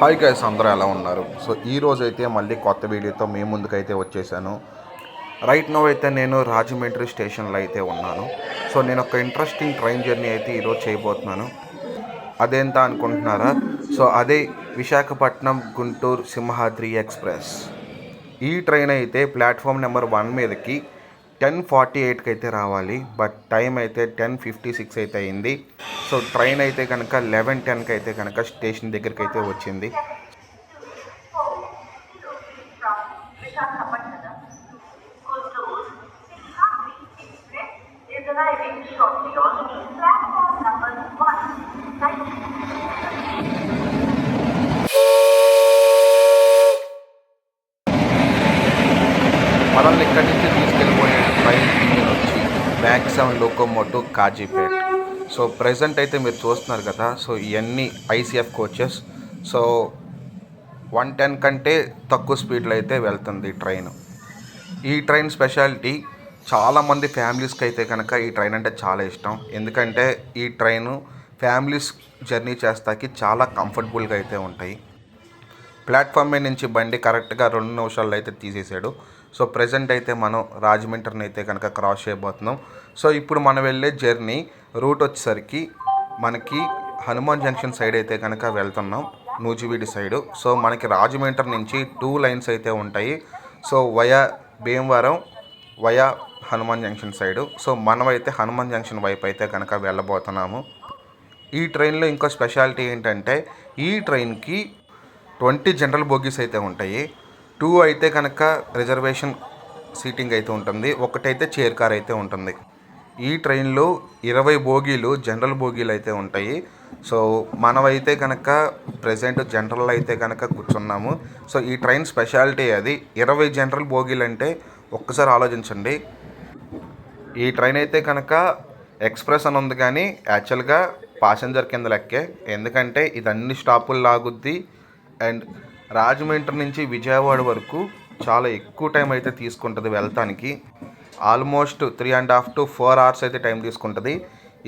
Hi guys అందరూ ఎలా ఉన్నారు? సో ఈ రోజు అయితే మళ్ళీ కొత్త వీడియోతో మీ ముందుకైతే వచ్చేసాను. రైట్ నో అయితే నేను రాజమండ్రి స్టేషన్లో అయితే ఉన్నాను. సో నేను ఒక ఇంట్రెస్టింగ్ ట్రైన్ జర్నీ అయితే ఈరోజు చేయబోతున్నాను. అదేంత అనుకుంటున్నారా? సో అదే విశాఖపట్నం గుంటూరు సింహాద్రి ఎక్స్ప్రెస్. ఈ ట్రైన్ అయితే ప్లాట్ఫామ్ నెంబర్ వన్ మీదకి టెన్ ఫార్టీ ఎయిట్కి అయితే రావాలి. బట్ టైం అయితే టెన్ ఫిఫ్టీ సిక్స్ అయితే అయింది. సో ట్రైన్ అయితే కనుక లెవెన్ టెన్కి అయితే కనుక స్టేషన్ దగ్గరికి అయితే వచ్చింది. మనల్ని ఇక్కడి నుంచి తీసుకెళ్ళిపోయే ట్రైన్ వచ్చి maximum locomotive Kazipet. So present అయితే మీరు చూస్తున్నారు కదా సో ఇవన్నీ ICF coaches so one ten కంటే తక్కువ స్పీడ్లో అయితే వెళ్తుంది ట్రైన్ ఈ ట్రైన్ స్పెషాలిటీ చాలామంది ఫ్యామిలీస్కి అయితే కనుక ఈ ట్రైన్ అంటే చాలా ఇష్టం. ఎందుకంటే ఈ ట్రైన్ ఫ్యామిలీస్ జర్నీ చేస్తాకి చాలా కంఫర్టబుల్గా అయితే ఉంటాయి. ప్లాట్ఫామ్ మీద నుంచి బండి కరెక్ట్గా రెండు నిమిషాల్లో అయితే తీసేసాడు. సో ప్రజెంట్ అయితే మనం రాజమండ్రిని అయితే కనుక క్రాస్ చేయబోతున్నాం. సో ఇప్పుడు మనం వెళ్ళే జర్నీ రూట్ వచ్చేసరికి మనకి హనుమాన్ జంక్షన్ సైడ్ అయితే కనుక వెళ్తున్నాం నూజివీడి సైడు. సో మనకి రాజమండ్రి నుంచి టూ లైన్స్ అయితే ఉంటాయి. So via Bhimavaram via Hanuman junction side. So మనమైతే హనుమాన్ జంక్షన్ వైపు అయితే కనుక వెళ్ళబోతున్నాము. ఈ ట్రైన్లో ఇంకో స్పెషాలిటీ ఏంటంటే ఈ ట్రైన్కి ట్వంటీ జనరల్ బోగీస్ అయితే ఉంటాయి. టూ అయితే కనుక రిజర్వేషన్ సీటింగ్ అయితే ఉంటుంది. ఒకటైతే చైర్ కార్ అయితే ఉంటుంది. ఈ ట్రైన్లో ఇరవై బోగీలు జనరల్ బోగీలు అయితే ఉంటాయి. సో మనమైతే కనుక ప్రజెంట్ జనరల్ అయితే కనుక కూర్చున్నాము. సో ఈ ట్రైన్ స్పెషాలిటీ అది. ఇరవై జనరల్ బోగీలు అంటే ఒక్కసారి ఆలోచించండి. ఈ ట్రైన్ అయితే కనుక ఎక్స్ప్రెస్ అని ఉంది కానీ యాక్చువల్గా పాసెంజర్ కింద లెక్కే. ఎందుకంటే ఇది అన్ని స్టాపులు లాగుద్ది. అండ్ రాజమండ్రి నుంచి విజయవాడ వరకు చాలా ఎక్కువ టైం అయితే తీసుకుంటుంది వెళ్తానికి. Almost three and half to four hours అయితే టైం తీసుకుంటుంది.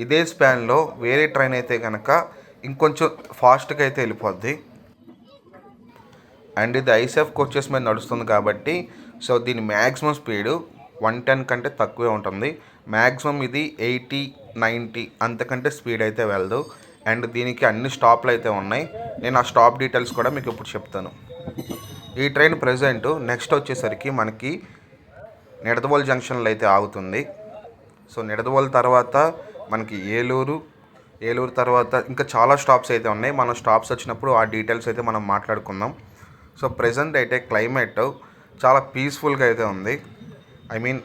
ఇదే స్పాన్లో వేరే ట్రైన్ అయితే కనుక ఇంకొంచెం ఫాస్ట్గా అయితే వెళ్ళిపోద్ది. అండ్ ఇది ఐసెఫ్ కోచెస్ మీద నడుస్తుంది కాబట్టి సో దీని మ్యాక్సిమం స్పీడు వన్ టెన్ కంటే తక్కువే ఉంటుంది. మ్యాక్సిమం ఇది ఎయిటీ నైంటీ అంతకంటే స్పీడ్ అయితే వెళ్ళదు. అండ్ దీనికి అన్ని స్టాప్లు అయితే ఉన్నాయి. నేను ఆ స్టాప్ డీటెయిల్స్ కూడా మీకు ఇప్పుడు చెప్తాను. ఈ ట్రైన్ ప్రజెంట్ నెక్స్ట్ వచ్చేసరికి మనకి నిడదవోలు జంక్షన్లో అయితే ఆగుతుంది. సో నిడదవోలు తర్వాత మనకి ఏలూరు ఏలూరు తర్వాత ఇంకా చాలా స్టాప్స్ అయితే ఉన్నాయి. మనం స్టాప్స్ వచ్చినప్పుడు ఆ డీటెయిల్స్ అయితే మనం మాట్లాడుకుందాం. సో ప్రజెంట్ అయితే క్లైమేట్ చాలా పీస్ఫుల్గా అయితే ఉంది. ఐ మీన్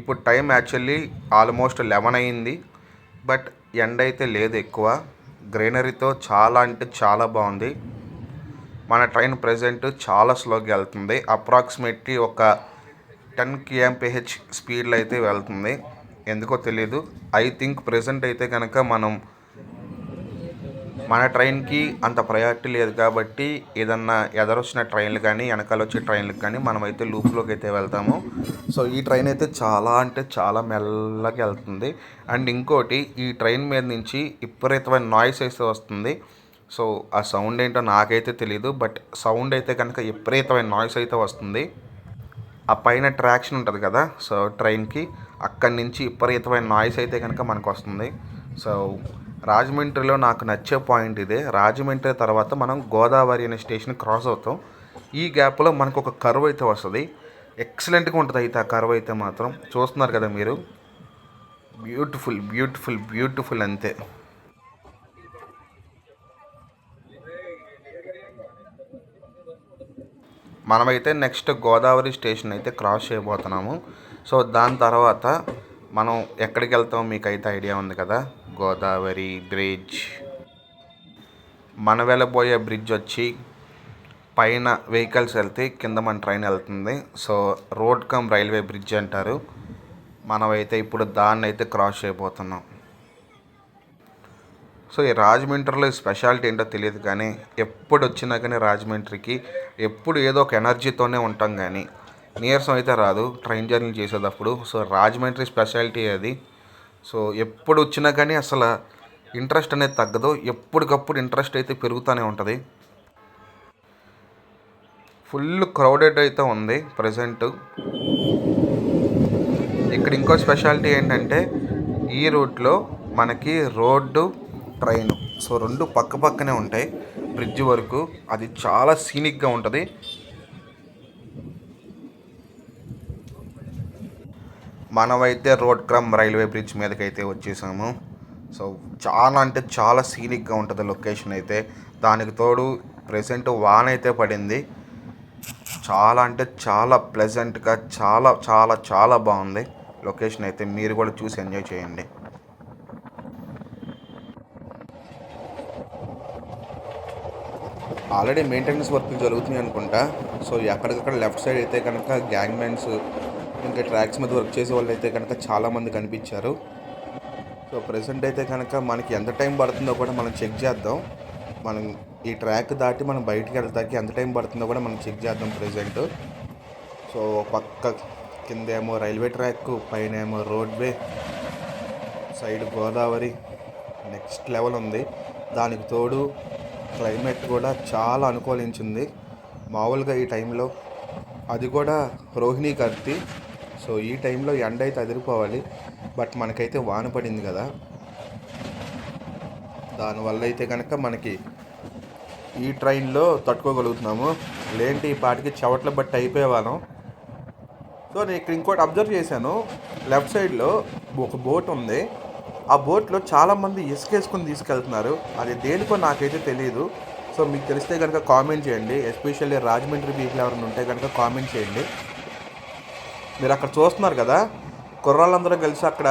ఇప్పుడు టైం యాక్చువల్లీ ఆల్మోస్ట్ లెవెన్ అయింది. బట్ ఎండ అయితే లేదు ఎక్కువ. గ్రీనరీతో చాలా అంటే చాలా బాగుంది. మన ట్రైన్ ప్రజెంట్ చాలా స్లోగా వెళ్తుంది. అప్రాక్సిమేట్లీ ఒక టెన్ కేఎంపీహెచ్ స్పీడ్లో అయితే వెళ్తుంది. ఎందుకో తెలియదు ఐ థింక్ ప్రజెంట్ అయితే కనుక మనం మన ట్రైన్కి అంత ప్రయారిటీ లేదు కాబట్టి ఏదన్నా ఎదరొచ్చిన ట్రైన్లు కానీ వెనకాల వచ్చే ట్రైన్లకు కానీ మనమైతే లూప్లోకి అయితే వెళ్తాము. సో ఈ ట్రైన్ అయితే చాలా అంటే చాలా మెల్లగా వెళ్తుంది. అండ్ ఇంకోటి ఈ ట్రైన్ మీద నుంచి విపరీతమైన నాయిస్ అయితే వస్తుంది. సో ఆ సౌండ్ ఏంటో నాకైతే తెలియదు బట్ సౌండ్ అయితే కనుక విపరీతమైన నాయిస్ అయితే వస్తుంది. ఆ పైన ట్రాక్షన్ ఉంటుంది కదా సో ట్రైన్కి అక్కడి నుంచి విపరీతమైన నాయిస్ అయితే కనుక మనకు వస్తుంది. సో రాజమండ్రిలో నాకు నచ్చే పాయింట్ ఇదే. రాజమండ్రి తర్వాత మనం గోదావరి అనే స్టేషన్ క్రాస్ అవుతాం. ఈ గ్యాప్లో మనకు ఒక కరువు అయితే వస్తుంది. ఎక్సలెంట్గా ఉంటుంది అయితే ఆ కరువు అయితే మాత్రం. చూస్తున్నారు కదా మీరు? బ్యూటిఫుల్ బ్యూటిఫుల్ బ్యూటిఫుల్ అంతే. మనమైతే నెక్స్ట్ గోదావరి స్టేషన్ అయితే క్రాస్ చేయబోతున్నాము. సో దాని తర్వాత మనం ఎక్కడికి వెళ్తాం మీకు అయితే ఐడియా ఉంది కదా? గోదావరి బ్రిడ్జ్. మన వెళ్ళబోయే బ్రిడ్జ్ వచ్చి పైన వెహికల్స్ వెళ్తే కింద మన ట్రైన్ వెళ్తుంది. So road cum railway bridge అంటారు. మనమైతే ఇప్పుడు దాన్ని అయితే క్రాస్ చేయబోతున్నాం. సో ఈ రాజమండ్రిలో స్పెషాలిటీ ఏంటో తెలియదు కానీ ఎప్పుడు వచ్చినా కానీ రాజమండ్రికి ఎప్పుడు ఏదో ఒక ఎనర్జీతోనే ఉంటాం కానీ నీరసం అయితే రాదు ట్రైన్ జర్నీ చేసేటప్పుడు. సో రాజమండ్రి స్పెషాలిటీ అది. సో ఎప్పుడు వచ్చినా కానీ అసలు ఇంట్రెస్ట్ అనేది తగ్గదు. ఎప్పటికప్పుడు ఇంట్రెస్ట్ అయితే పెరుగుతూనే ఉంటుంది. ఫుల్ క్రౌడెడ్ అయితే ఉంది ప్రజెంట్ ఇక్కడ ఇంకో స్పెషాలిటీ ఏంటంటే ఈ రూట్లో మనకి రోడ్డు ట్రైన్. సో రెండు పక్క పక్కనే ఉంటాయి. బ్రిడ్జ్ వరకు అది చాలా సీనిక్గా ఉంటుంది. మనమైతే రోడ్ క్రమ్ రైల్వే బ్రిడ్జ్ మీదకి అయితే వచ్చేసాము. సో చాలా అంటే చాలా సీనిక్గా ఉంటుంది లొకేషన్ అయితే. దానికి తోడు ప్రెసెంట్ వాన్ అయితే పడింది. చాలా అంటే చాలా ప్లెజెంట్గా చాలా చాలా చాలా బాగుంది. లొకేషన్ అయితే మీరు కూడా చూసి ఎంజాయ్ చేయండి. ఆల్రెడీ మెయింటెనెన్స్ వర్క్లు జరుగుతున్నాయి అనుకుంటా. సో ఎక్కడికక్కడ లెఫ్ట్ సైడ్ అయితే కనుక గ్యాంగ్ మ్యాన్స్ ఇంకా ట్రాక్స్ మీద వర్క్ చేసే వాళ్ళు అయితే కనుక చాలామంది కనిపించారు. సో ప్రెసెంట్ అయితే కనుక మనకి ఎంత టైం పడుతుందో కూడా మనం చెక్ చేద్దాం. మనం ఈ ట్రాక్ దాటి మనం బయటికి వెళ్ళడానికి ఎంత టైం పడుతుందో కూడా మనం చెక్ చేద్దాం ప్రెసెంట్. సో పక్క కిందేమో రైల్వే ట్రాక్ పైన ఏమో roadway side Godavari next level ఉంది. దానికి తోడు క్లైమేట్ కూడా చాలా అనుకూలించింది. మామూలుగా ఈ టైంలో అది కూడా రోహిణి కత్తి సో ఈ టైంలో ఎండ అయితే అదిరిపోవాలి. బట్ మనకైతే వాన పడింది కదా. దానివల్ల అయితే కనుక మనకి ఈ ట్రైన్లో తట్టుకోగలుగుతున్నాము. లేంటి ఈ పాటికి చెవట్ల బట్టి అయిపోయేవాళ్ళం సో నేను ఇక్కడ ఇంకోటి అబ్జర్వ్ చేశాను. లెఫ్ట్ సైడ్లో ఒక బోట్ ఉంది. ఆ బోట్లో చాలామంది ఇసుకేసుకుని తీసుకెళ్తున్నారు. అది దేనికో నాకైతే తెలియదు సో మీకు తెలిస్తే కనుక కామెంట్ చేయండి. ఎస్పెషల్లీ రాజమండ్రి బీచ్లు ఎవరైనా ఉంటే కనుక కామెంట్ చేయండి. మీరు అక్కడ చూస్తున్నారు కదా కుర్రాళ్ళందరూ కలిసి అక్కడ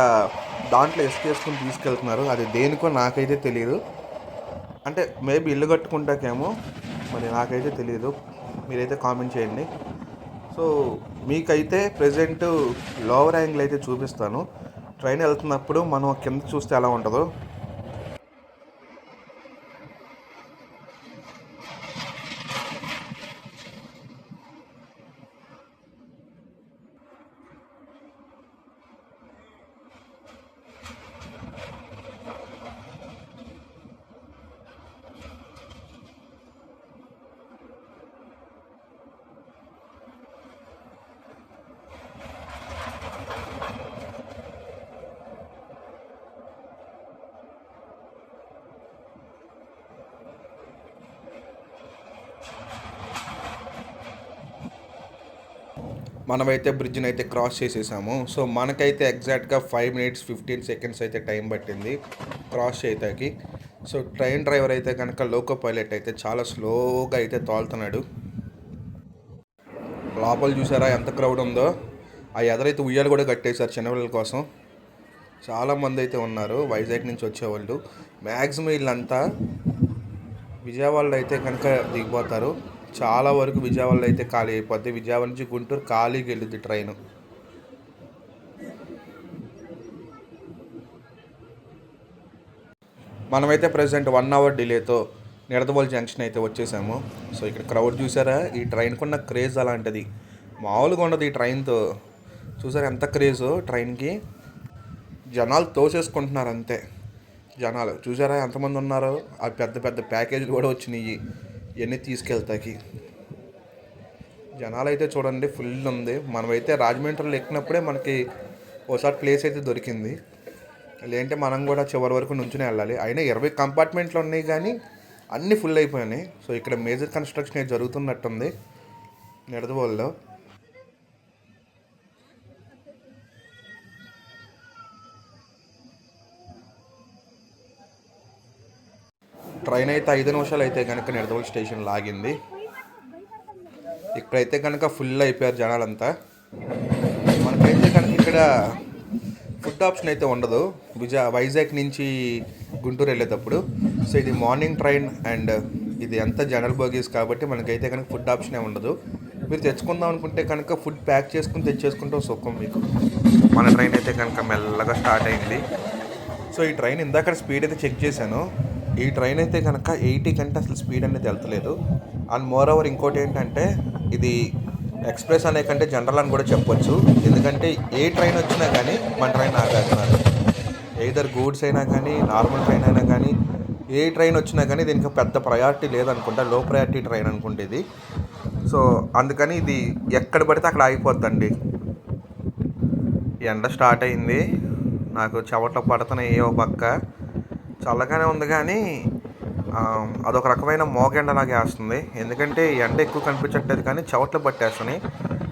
దాంట్లో ఇసుకేసుకుని తీసుకెళ్తున్నారు. అది దేనికో నాకైతే తెలియదు అంటే మేబీ ఇల్లు కట్టుకుంటాకేమో మరి నాకైతే తెలియదు మీరైతే కామెంట్ చేయండి. సో మీకైతే ప్రజెంట్ లోవర్ యాంగిల్ అయితే చూపిస్తాను. ట్రైన్ వెళ్తున్నప్పుడు మనం కింద చూస్తే ఎలా ఉంటుందో మనమైతే బ్రిడ్జ్ని అయితే క్రాస్ చేసేసాము. సో మనకైతే ఎగ్జాక్ట్గా ఫైవ్ మినిట్స్ ఫిఫ్టీన్ సెకండ్స్ అయితే టైం పట్టింది క్రాస్ చేయటానికి. సో ట్రైన్ డ్రైవర్ అయితే కనుక లోకో పైలట్ అయితే చాలా స్లోగా అయితే తోలుతున్నాడు. లోపల చూసారా ఎంత క్రౌడ్ ఉందో? ఆ ఎదరైతే ఉయ్యాలు కూడా కట్టేశారు చిన్నపిల్లల కోసం. చాలామంది అయితే ఉన్నారు వైజాగ్ నుంచి వచ్చేవాళ్ళు. మ్యాక్సిమం వీళ్ళంతా విజయవాడలో అయితే కనుక దిగిపోతారు. చాలా వరకు విజయవాడలో అయితే ఖాళీ అయిపోద్ది. విజయవాడ నుంచి గుంటూరు ఖాళీకి వెళ్ళింది ట్రైన్. మనమైతే ప్రజెంట్ వన్ అవర్ డిలేతో నిడదవోలు జంక్షన్ అయితే వచ్చేసాము. సో ఇక్కడ క్రౌడ్ చూసారా? ఈ ట్రైన్కున్న క్రేజ్ అలాంటిది. మామూలుగా ఉండదు ఈ ట్రైన్తో. చూసారా ఎంత క్రేజ్ ట్రైన్కి? జనాలు తోసేసుకుంటున్నారు అంతే. జనాలు. చూసారా ఎంతమంది ఉన్నారో? ఆ పెద్ద పెద్ద ప్యాకేజీలు కూడా వచ్చినాయి. ఇవన్నీ తీసుకెళ్తాకి. జనాలు అయితే చూడండి ఫుల్ ఉంది. మనమైతే రాజమండ్రిలో ఎక్కినప్పుడే మనకి ఒకసారి ప్లేస్ అయితే దొరికింది. లేదంటే మనం కూడా చివరి వరకు నుంచునే వెళ్ళాలి. అయినా ఇరవై కంపార్ట్మెంట్లు ఉన్నాయి కానీ అన్నీ ఫుల్ అయిపోయినాయి. సో ఇక్కడ మేజర్ కన్స్ట్రక్షన్ అయితే జరుగుతున్నట్టుంది. నిడదవోల్లో. ట్రైన్ అయితే ఐదు నిమిషాలు అయితే కనుక నిడదవోలు స్టేషన్ లాగింది. ఇక్కడైతే కనుక ఫుల్ అయిపోయారు జనాలంతా. మనకైతే కనుక ఇక్కడ ఫుడ్ ఆప్షన్ అయితే ఉండదు. విజయ వైజాగ్ నుంచి గుంటూరు వెళ్ళేటప్పుడు. సో ఇది మార్నింగ్ ట్రైన్ అండ్ ఇది అంత జనరల్ బోగీస్ కాబట్టి మనకైతే కనుక ఫుడ్ ఆప్షనే ఉండదు. మీరు తెచ్చుకుందాం అనుకుంటే కనుక ఫుడ్ ప్యాక్ చేసుకుని తెచ్చేసుకుంటే సుఖం మీకు. మన ట్రైన్ అయితే కనుక మెల్లగా స్టార్ట్ అయింది. సో ఈ ట్రైన్ ఇందాక స్పీడ్ అయితే చెక్ చేశాను. ఈ ట్రైన్ అయితే కనుక ఎయిటీ కంటే అసలు స్పీడ్ అనేది వెళ్తలేదు. అండ్ మోర్ ఓవర్ ఇంకోటి ఏంటంటే ఇది ఎక్స్ప్రెస్ అనే కంటే జనరల్ అని కూడా చెప్పొచ్చు. ఎందుకంటే ఏ ట్రైన్ వచ్చినా కానీ మన ట్రైన్ ఆగేస్తున్నారు ఏదర్ గూడ్స్ అయినా కానీ నార్మల్ ట్రైన్ అయినా కానీ ఏ ట్రైన్ వచ్చినా కానీ దీనికి పెద్ద ప్రయారిటీ లేదనుకుంటా. లో ప్రయారిటీ ట్రైన్ అనుకుంటే ఇది. సో అందుకని ఇది ఎక్కడ పడితే అక్కడ ఆగిపోద్దండి. ఎండ స్టార్ట్ అయింది. నాకు చెవట పడుతున్నాయి ఏ ఒక పక్క. చల్లగానే ఉంది కానీ అదొక రకమైన మోగెండలాగా వేస్తుంది ఎందుకంటే ఎండ ఎక్కువ కనిపించట్లేదు కానీ చవట్లు పట్టేస్తున్నాయి.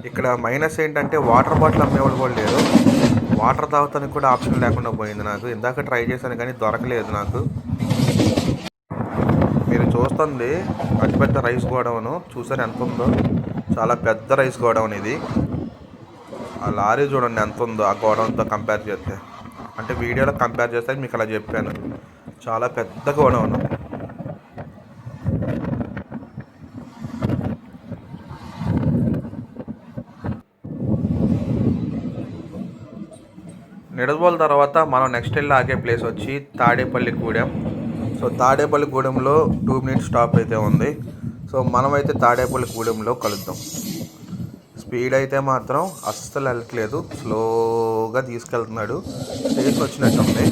ఇక్కడ మైనస్ ఏంటంటే వాటర్ బాటిల్ అమ్మేవాళ్ళు కూడా లేరు వాటర్ తాగుతానికి కూడా ఆప్షన్ లేకుండా పోయింది నాకు. ఇందాక ట్రై చేశాను కానీ దొరకలేదు నాకు. మీరు చూస్తుంది అతిపెద్ద రైస్ గోడౌన్. చూసారు ఎంత ఉందో? చాలా పెద్ద రైస్ గోడౌన్ ఇది. ఆ లారీ చూడండి ఎంత ఉందో ఆ గోడౌన్తో కంపేర్ చేస్తే. అంటే వీడియోలో కంపేర్ చేస్తే మీకు అలా చెప్పాను. చాలా పెద్ద గోడౌన్ నిడదవోలు తర్వాత మనం నెక్స్ట్ వెళ్ళి ఆగే ప్లేస్ వచ్చి తాడేపల్లి గూడెం. సో తాడేపల్లి గూడెంలో టూ మినిట్స్ స్టాప్ అయితే ఉంది. సో మనమైతే తాడేపల్లి గూడెంలో కలుద్దాం. స్పీడ్ అయితే మాత్రం అస్సలు వెళ్ళట్లేదు. స్లోగా తీసుకెళ్తున్నాడు. స్టేషన్ వచ్చినట్టుంది.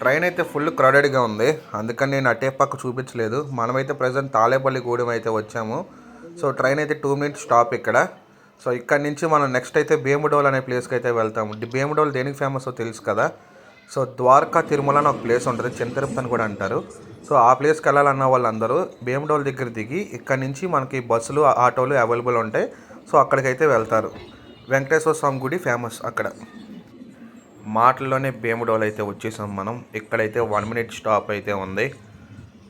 ట్రైన్ అయితే ఫుల్ క్రౌడెడ్గా ఉంది. అందుకని నేను అటే పక్క చూపించలేదు. మనమైతే ప్రజెంట్ తాళేపల్లి గూడెం అయితే వచ్చాము. సో ట్రైన్ అయితే టూ మినిట్స్ స్టాప్ ఇక్కడ. సో ఇక్కడ నుంచి మనం నెక్స్ట్ అయితే భీముడోల్ అనే ప్లేస్కి అయితే వెళ్తాము. భీముడోల్ దేనికి ఫేమస్ తెలుసు కదా? సో ద్వారకా తిరుమల అని ఒక ప్లేస్ ఉంటుంది. చిన్న తిరుపతి అని కూడా అంటారు. సో ఆ ప్లేస్కి వెళ్ళాలన్న వాళ్ళందరూ భీముడోల్ దగ్గర దిగి ఇక్కడ నుంచి మనకి బస్సులు ఆటోలు అవైలబుల్ ఉంటాయి. సో అక్కడికైతే వెళ్తారు. వెంకటేశ్వర స్వామి గుడి ఫేమస్ అక్కడ. మాటల్లోనే భీముడోలు అయితే వచ్చేసాం మనం. ఇక్కడైతే వన్ మినిట్ స్టాప్ అయితే ఉంది.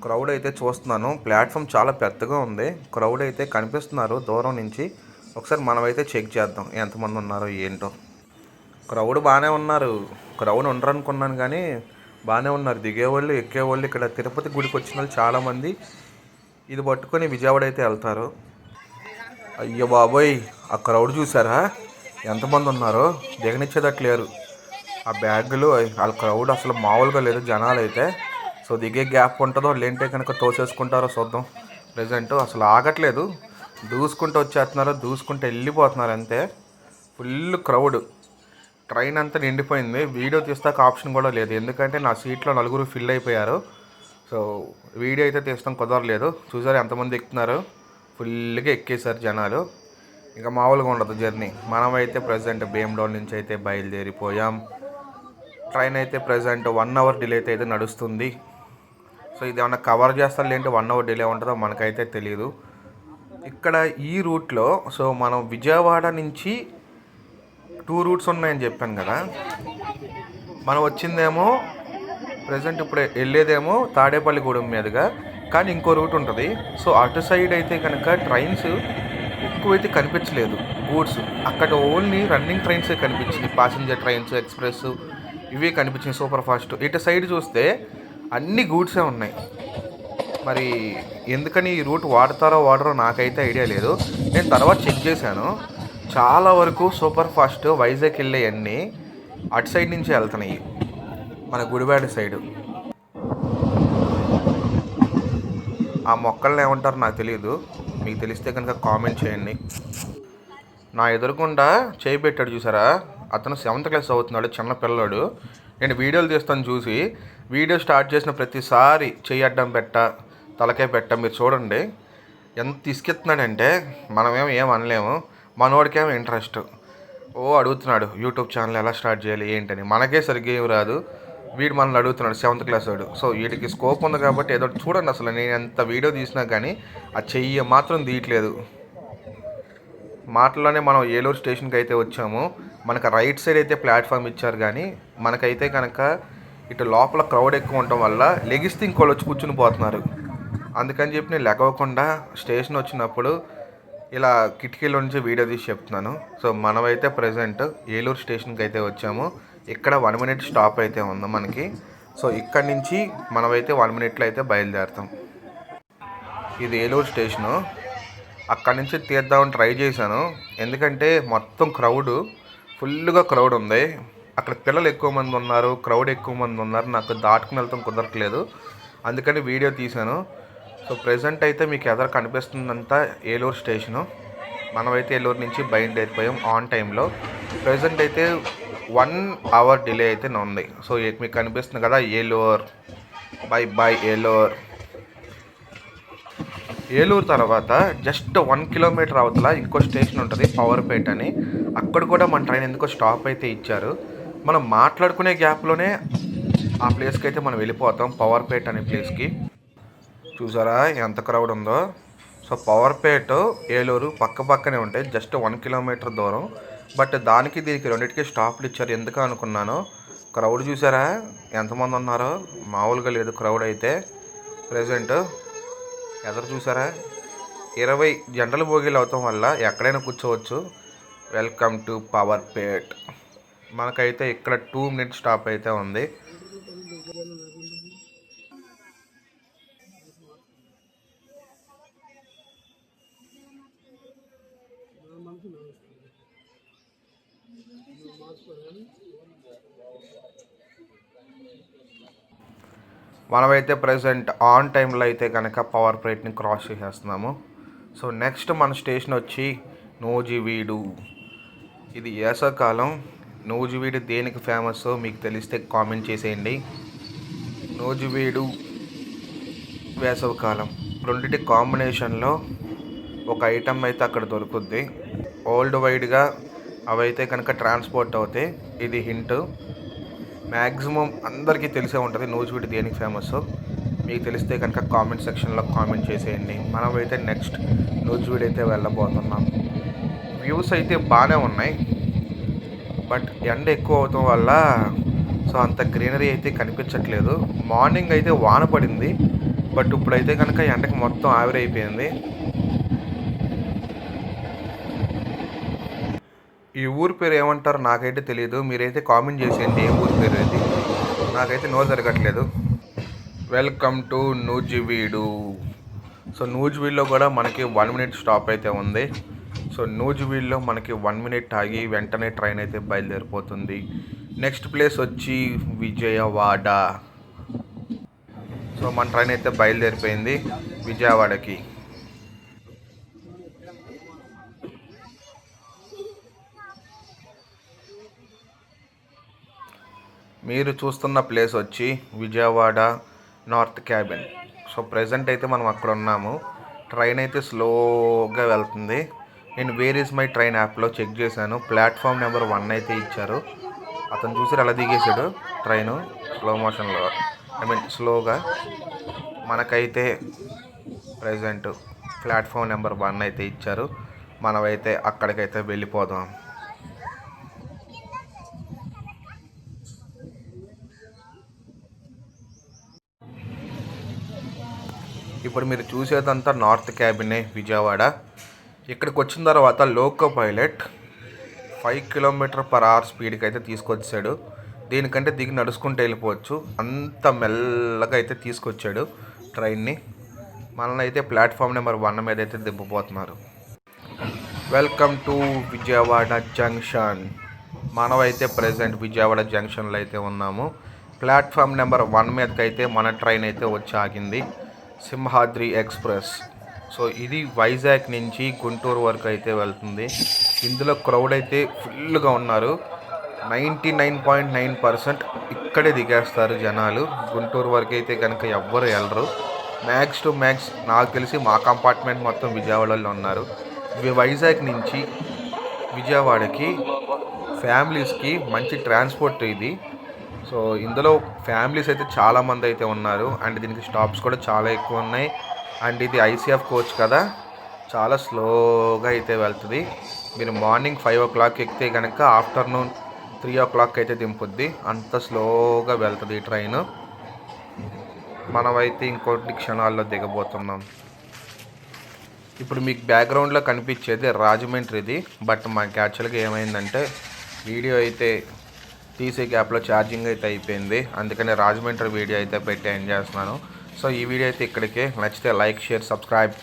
క్రౌడ్ అయితే చూస్తున్నాను. ప్లాట్ఫామ్ చాలా పెద్దగా ఉంది. క్రౌడ్ అయితే కనిపిస్తున్నారు దూరం నుంచి. ఒకసారి మనమైతే చెక్ చేద్దాం ఎంతమంది ఉన్నారో ఏంటో. క్రౌడ్ బాగానే ఉన్నారు. క్రౌడ్ ఉండరు అనుకున్నాను కానీ బాగానే ఉన్నారు. దిగేవాళ్ళు ఎక్కేవాళ్ళు ఇక్కడ తిరుపతి గుడికి వచ్చిన వాళ్ళు చాలామంది. ఇది పట్టుకొని విజయవాడ అయితే వెళ్తారు. అయ్యో బాబోయ్ ఆ క్రౌడ్ చూసారా? ఎంతమంది ఉన్నారో? దిగనిచ్చేదట్లేరు ఆ బ్యాగులు వాళ్ళ క్రౌడ్ అసలు మామూలుగా లేదు జనాలు అయితే సో దిగే గ్యాప్ ఉంటుందో లేంటే కనుక తోసేసుకుంటారో చూద్దాం. ప్రజెంట్ అసలు ఆగట్లేదు. దూసుకుంటూ వచ్చేస్తున్నారు దూసుకుంటూ వెళ్ళిపోతున్నారు అంతే. ఫుల్ క్రౌడ్ ట్రైన్ అంతా నిండిపోయింది. వీడియో తీస్తాక ఆప్షన్ కూడా లేదు. ఎందుకంటే నా సీట్లో నలుగురు ఫిల్ అయిపోయారు. సో వీడియో అయితే తీస్తాం కుదరలేదు. చూసారు ఎంతమంది ఎక్కుతున్నారు? ఫుల్గా ఎక్కేశారు జనాలు. ఇంకా మామూలుగా ఉండదు జర్నీ మనమైతే ప్రజెంట్ భీమడోల్ నుంచి అయితే బయలుదేరిపోయాం. ట్రైన్ అయితే ప్రజెంట్ వన్ అవర్ డిలే అయితే నడుస్తుంది. సో ఇది ఏమన్నా కవర్ చేస్తారు లేదంటే వన్ అవర్ డిలే ఉంటుందో మనకైతే తెలియదు ఇక్కడ ఈ రూట్లో సో మనం విజయవాడ నుంచి టూ రూట్స్ ఉన్నాయని చెప్పాను కదా. మనం వచ్చిందేమో ప్రజెంట్ ఇప్పుడు వెళ్ళేదేమో తాడేపల్లిగూడెం మీదుగా కానీ ఇంకో రూట్ ఉంటుంది. సో అటు సైడ్ అయితే కనుక ట్రైన్స్ ఎక్కువైతే కనిపించలేదు. గూడ్స్. అక్కడ ఓన్లీ రన్నింగ్ ట్రైన్సే కనిపించింది. ప్యాసింజర్ ట్రైన్స్ ఎక్స్ప్రెస్ ఇవే కనిపించింది సూపర్ ఫాస్ట్ ఇటు సైడ్ చూస్తే అన్ని గూడ్సే ఉన్నాయి. మరి ఎందుకని ఈ రూట్ వాడతారో వాడరో నాకైతే ఐడియా లేదు. నేను తర్వాత చెక్ చేశాను. చాలా వరకు సూపర్ ఫాస్ట్ వైజాగ్ వెళ్ళేవన్నీ అటు సైడ్ నుంచి వెళ్తున్నాయి. మన గుడివాడ సైడు ఆ మొక్కల్ని ఏమంటారో నాకు తెలియదు మీకు తెలిస్తే కనుక కామెంట్ చేయండి. నా ఎదురుకుండా చేయి పెట్టాడు చూసారా? అతను సెవెంత్ క్లాస్ అవుతున్నాడు చిన్న పిల్లోడు. నేను వీడియోలు తీస్తాను చూసి వీడియో స్టార్ట్ చేసిన ప్రతిసారి చెయ్యి అడ్డం పెట్ట తలకే పెట్ట మీరు చూడండి. ఎంత తీసుకెత్తున్నాడంటే మనమేం ఏం అనలేము. మనోడికేమో ఇంట్రెస్ట్ ఓ అడుగుతున్నాడు యూట్యూబ్ ఛానల్ ఎలా స్టార్ట్ చేయాలి ఏంటని? మనకే సరిగ్గా ఏం రాదు. వీడు మనల్ని అడుగుతున్నాడు సెవెంత్ క్లాస్ వాడు. సో వీడికి స్కోప్ ఉంది కాబట్టి ఏదో ఒకటి చూడండి అసలు నేను ఎంత వీడియో తీసినా కానీ ఆ చెయ్యి మాత్రం తీయట్లేదు. మాటల్లోనే మనం ఏలూరు స్టేషన్కి అయితే వచ్చాము. మనకు రైట్ సైడ్ అయితే ప్లాట్ఫామ్ ఇచ్చారు కానీ మనకైతే కనుక ఇటు లోపల క్రౌడ్ ఎక్కువ ఉండటం వల్ల లెగిస్తే ఇంకోళ్ళు వచ్చి కూర్చుని పోతున్నారు. అందుకని చెప్పి నేను లెగవకుండా స్టేషన్ వచ్చినప్పుడు ఇలా కిటికీలో నుంచి వీడియో తీసి చెప్తున్నాను. సో మనమైతే ప్రజెంట్ ఏలూరు స్టేషన్కి అయితే వచ్చాము. ఇక్కడ వన్ మినిట్ స్టాప్ అయితే ఉంది మనకి. సో ఇక్కడ నుంచి మనమైతే వన్ మినిట్లో అయితే బయలుదేరుతాం. ఇది ఏలూరు స్టేషను అక్కడి నుంచి తీద్దామని ట్రై చేశాను. ఎందుకంటే మొత్తం క్రౌడు ఫుల్గా క్రౌడ్ ఉంది. అక్కడ పిల్లలు ఎక్కువ మంది ఉన్నారు క్రౌడ్ ఎక్కువ మంది ఉన్నారు. నాకు దాటుకుని వెళ్తాం కుదరట్లేదు. అందుకని వీడియో తీశాను. సో ప్రజెంట్ అయితే మీకు ఎదర కనిపిస్తుందంతా ఏలూరు స్టేషను. మనమైతే ఏలూరు నుంచి బయలుదేరిపోయాం ఆన్ టైంలో. ప్రజెంట్ అయితే వన్ అవర్ డిలే అయితే ఉంది. సో మీకు కనిపిస్తుంది కదా Eluru. Bye bye Eluru. Eluru తర్వాత జస్ట్ వన్ కిలోమీటర్ అవతల ఇంకో స్టేషన్ ఉంటుంది పవర్పేట్ అని. అక్కడ కూడా మన ట్రైన్ ఎందుకో స్టాప్ అయితే ఇచ్చారు. మనం మాట్లాడుకునే గ్యాప్లోనే ఆ ప్లేస్కి అయితే మనం వెళ్ళిపోతాం పవర్పేట్ అనే ప్లేస్కి చూసారా ఎంత క్రౌడ్ ఉందో? సో పవర్పేట్ ఏలూరు పక్క పక్కనే ఉంటాయి జస్ట్ వన్ కిలోమీటర్ దూరం. బట్ దానికి దీనికి రెండింటికి స్టాప్లు ఇచ్చారు. ఎందుకు అనుకున్నాను? క్రౌడ్ చూసారా? ఎంతమంది ఉన్నారో? మామూలుగా లేదు క్రౌడ్ అయితే. ప్రజెంట్ ఎదురు చూసారా? ఇరవై జంటలు భోగిలు అవటం వల్ల ఎక్కడైనా కూర్చోవచ్చు. Welcome to Powerpet. మనకైతే ఇక్కడ టూ మినిట్స్ స్టాప్ అయితే ఉంది. మనమైతే ప్రజెంట్ ఆన్ టైంలో అయితే కనుక పవర్ ప్లేట్ని క్రాస్ చేసేస్తున్నాము. సో నెక్స్ట్ మన స్టేషన్ వచ్చి నూజివీడు. ఇది వేసవకాలం నూజివీడు దేనికి ఫేమస్ మీకు తెలిస్తే కామెంట్ చేసేయండి. నూజివీడు వేసవకాలం. రెండింటి కాంబినేషన్లో ఒక ఐటమ్ అయితే అక్కడ దొరుకుద్ది. ఓల్డ్ వైడ్గా అవైతే కనుక ట్రాన్స్పోర్ట్ అవుతాయి. ఇది హింట్ మ్యాక్సిమం అందరికీ తెలిసే ఉంటుంది. నూజివీడు దేనికి ఫేమస్ మీకు తెలిస్తే కనుక కామెంట్ సెక్షన్లో కామెంట్ చేసేయండి. మనమైతే నెక్స్ట్ నూజివీడు అయితే వెళ్ళబోతున్నాం. వ్యూస్ అయితే బాగానే ఉన్నాయి. బట్ ఎండ ఎక్కువ అవటం వల్ల సో అంత గ్రీనరీ అయితే కనిపించట్లేదు. మార్నింగ్ అయితే వాన పడింది. బట్ ఇప్పుడైతే కనుక ఎండకి మొత్తం ఆవిరైపోయింది. ఈ ఊరి పేరు ఏమంటారో నాకైతే తెలియదు మీరైతే కామెంట్ చేసేయండి ఏ ఊరి పేరు అది నాకైతే నో జరగట్లేదు. Welcome to Nuzvid. సో నూజివీడులో కూడా మనకి వన్ మినిట్ స్టాప్ అయితే ఉంది. సో నూజివీడులో మనకి వన్ మినిట్ ఆగి వెంటనే ట్రైన్ అయితే బయలుదేరిపోతుంది. నెక్స్ట్ ప్లేస్ వచ్చి విజయవాడ. సో మన ట్రైన్ అయితే బయలుదేరిపోయింది విజయవాడకి. మీరు చూస్తున్న ప్లేస్ వచ్చి Vijayawada north cabin. So present అయితే మనం అక్కడ ఉన్నాము. ట్రైన్ అయితే స్లోగా వెళ్తుంది. నేను వేర్ ఇస్ మై ట్రైన్ యాప్లో చెక్ చేశాను. ప్లాట్ఫామ్ నెంబర్ వన్ అయితే ఇచ్చారు. అతను చూసి అలా దిగేశాడు ట్రైను? స్లో మోషన్లో ఐ మీన్ స్లోగా మనకైతే ప్రజెంట్ ప్లాట్ఫామ్ నెంబర్ వన్ అయితే ఇచ్చారు. మనమైతే అక్కడికైతే వెళ్ళిపోదాం. ఇప్పుడు మీరు చూసేదంతా నార్త్ క్యాబినే విజయవాడ. ఇక్కడికి వచ్చిన తర్వాత loco pilot five kilometre per hour స్పీడ్కి అయితే తీసుకొచ్చాడు. దీనికంటే దిగి నడుచుకుంటూ వెళ్ళిపోవచ్చు. అంత మెల్లగా అయితే తీసుకొచ్చాడు ట్రైన్ని. మనల్ని అయితే ప్లాట్ఫామ్ నెంబర్ వన్ మీద అయితే దింపబోతున్నారు. Welcome to Vijayawada junction. మనమైతే ప్రజెంట్ విజయవాడ జంక్షన్లో అయితే ఉన్నాము. ప్లాట్ఫామ్ నెంబర్ వన్ మీదకి అయితే మన ట్రైన్ అయితే వచ్చి ఆగింది. సింహాద్రి ఎక్స్ప్రెస్. సో ఇది వైజాగ్ నుంచి గుంటూరు వరకు అయితే వెళ్తుంది. ఇందులో క్రౌడ్ అయితే ఫుల్గా ఉన్నారు. Ninety nine point nine percent ఇక్కడే దిగేస్తారు జనాలు. గుంటూరు వరకు అయితే కనుక ఎవ్వరు వెళ్ళరు. మ్యాక్స్ టు మ్యాక్స్ నాకు తెలిసి మా కంపార్ట్మెంట్ మొత్తం విజయవాడలో ఉన్నారు. వైజాగ్ నుంచి విజయవాడకి ఫ్యామిలీస్కి మంచి ట్రాన్స్పోర్ట్ ఇది. సో ఇందులో ఫ్యామిలీస్ అయితే చాలా మంది అయితే ఉన్నారు. అండ్ దీనికి స్టాప్స్ కూడా చాలా ఎక్కువ ఉన్నాయి. అండ్ ఇది ఐసీఎఫ్ కోచ్ కదా. చాలా స్లోగా అయితే వెళ్తుంది. మీరు మార్నింగ్ ఫైవ్ ఓ క్లాక్ ఎక్కితే కనుక ఆఫ్టర్నూన్ త్రీ ఓ క్లాక్ అయితే దింపుద్ది. అంత స్లోగా వెళ్తుంది ఈ ట్రైన్. మనమైతే ఇంకొన్ని క్షణాల్లో దిగబోతున్నాం. ఇప్పుడు మీకు బ్యాక్గ్రౌండ్లో కనిపించేది రాజమండ్రిది. బట్ మాకు యాక్చువల్గా ఏమైందంటే వీడియో అయితే తీసే గ్యాప్లో ఛార్జింగ్ అయితే అయిపోయింది. అందుకనే రాజమండ్రి వీడియో అయితే పెట్టి ఎండ్ చేస్తున్నాను. సో ఈ వీడియో అయితే ఇక్కడికే. నచ్చితే లైక్ షేర్ సబ్స్క్రైబ్